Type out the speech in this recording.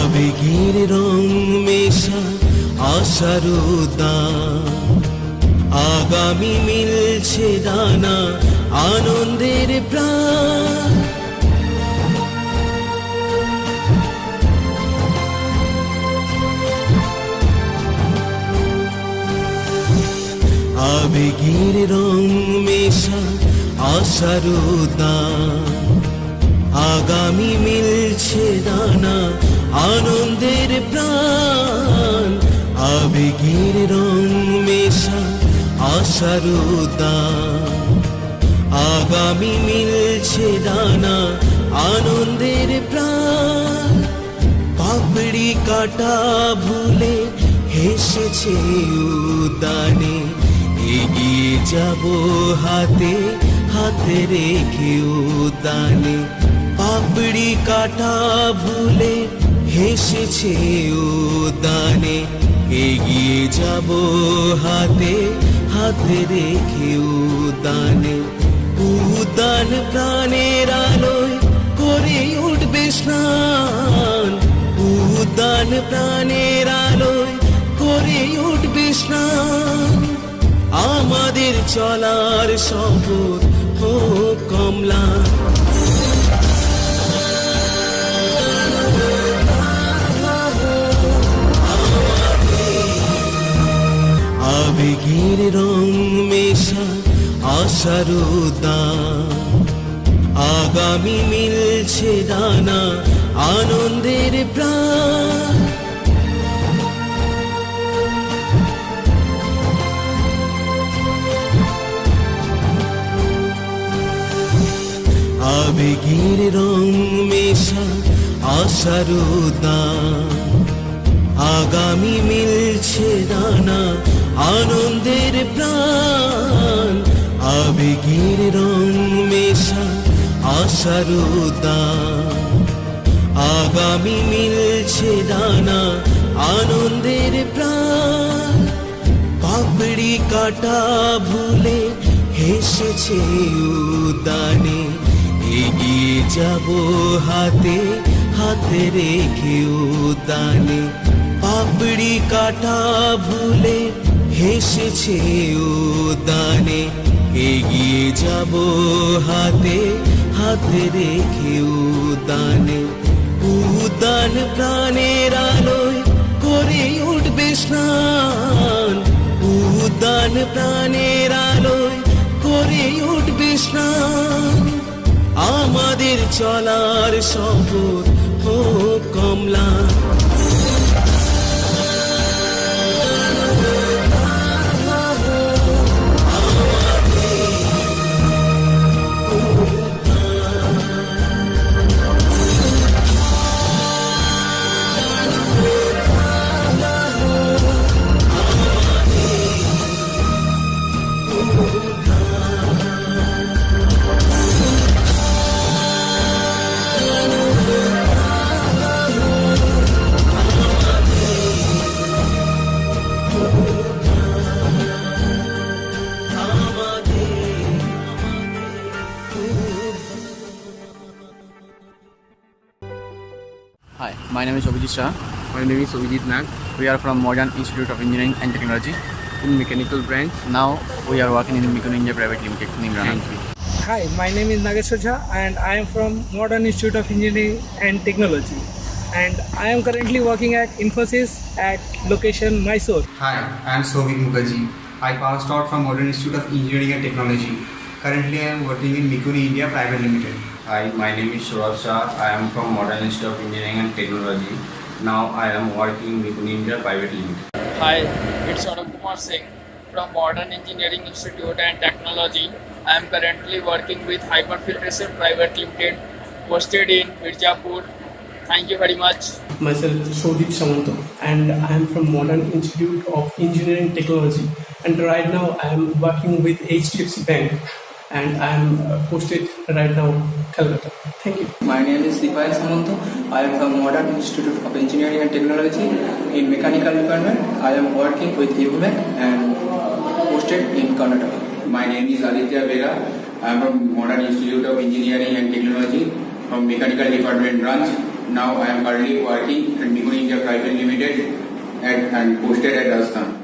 আবেগের রং মেশা আশার আগামী মিলছে দানা আনন্দের প্রাণ। আবেগের রং মেশা আশার আগামী মিলছে দানা আনন্দের প্রাণ, আবেগের রং মেশা আশার আগামী মিলছে দানা আনন্দের প্রাণ। পাপড়ি কাটা ভুলে হেসেছে উদানে এগিয়ে যাব হাতে হাতে রেখে উদানে পাপড়ি কাটা ভুলে হেসেছে উদানে এগিয়ে যাব হাতে হাতে রেখে উদানে উদান প্রাণের আলোয় করে উঠবে স্নান। উদান প্রাণের আলোয় করে উঠবে স্নান। আমাদের চলার শপথ ও কমলা। আবেগের রং মেশা আশার আগামী মিলছে দানা আনন্দের প্রাণ। আবেগের রং মেশা আশার আগামী মিলছে দানা আনন্দের প্রাণ, আবেগের রং মেশা আশার আগামী মিলছে দানা আনন্দের প্রাণ। পাপড়ি কাটা ভুলে হেসেছে উদানে, এগিয়ে যাব হাতে হাতে রেখে উদানে। পাপড়ি কাটা ভুলে হেসেছে উদানে এগিয়ে যাব হাতে হাতে রেখে উদানে উদান প্রাণের আলোয় করে উঠবে স্নান। উদান প্রাণের আলোয় করে উঠবে স্নান। আমাদের চলার শপথ ও Hi, my name is Abhijit Shah. My name is Abhijit Nag. We are from Modern Institute of Engineering and Technology. In mechanical branch. Now we are working in Mikun India Private Limited, Nimrana. Thank you. Hi, my name is Nageshwar Jha and I am from Modern Institute of Engineering and Technology. And I am currently working at Infosys at location Mysore. Hi, I am Souvik Mukherjee. I passed out from Modern Institute of Engineering and Technology. Currently, I am working in Mikuni India Private Limited. Hi, my name is Shurab Shah. I am from Modern Institute of Engineering and Technology. Now I am working in Mikun India Private Limited. Hi, it's Arun Kumar Singh from Modern Engineering Institute and Technology. I am currently working with Hyperfiltration Private Limited, posted in Mirzapur. Thank you very much. myself Shodip Samanto and I am from Modern Institute of Engineering Technology and right now I am working with HDFC Bank and I am uh, posted right now Calcutta. Thank you. My name is Deepayan Samanto. I am from Modern Institute of Engineering and Technology in Mechanical Department. I am working with UVMEC and posted in Karnataka. My name is Aditya Vera. I am from Modern Institute of Engineering and Technology from Mechanical Department branch. now I am currently working at Nikon India Private Limited at, and posted at Rajasthan.